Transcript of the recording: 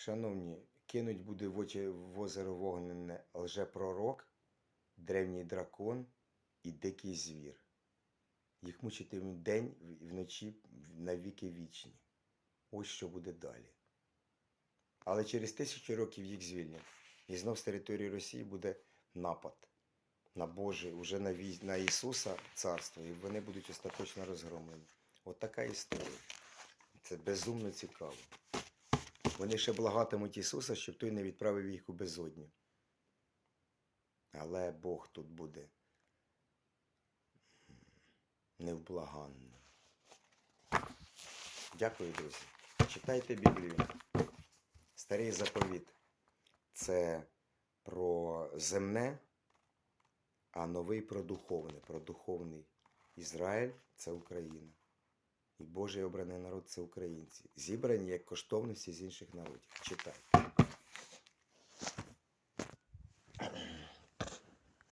Шановні, кинуть буде в очі в озеро вогнене лжепророк, древній дракон і дикий звір. Їх мучитимуть день і вночі на віки вічні. Ось що буде далі. Але через тисячу років їх звільнять. І знов з території Росії буде напад на Боже, уже на, вій- на Ісуса царство, і вони будуть остаточно розгромлені. От така історія. Це безумно цікаво. Вони ще благатимуть Ісуса, щоб той не відправив їх у безодню. Але Бог тут буде невблаганним. Дякую, друзі. Читайте Біблію. Старий заповіт це про земне, а новий про духовне. Про духовний Ізраїль це Україна. І Божий обраний народ це українці. Зібрані як коштовності з інших народів. Читайте.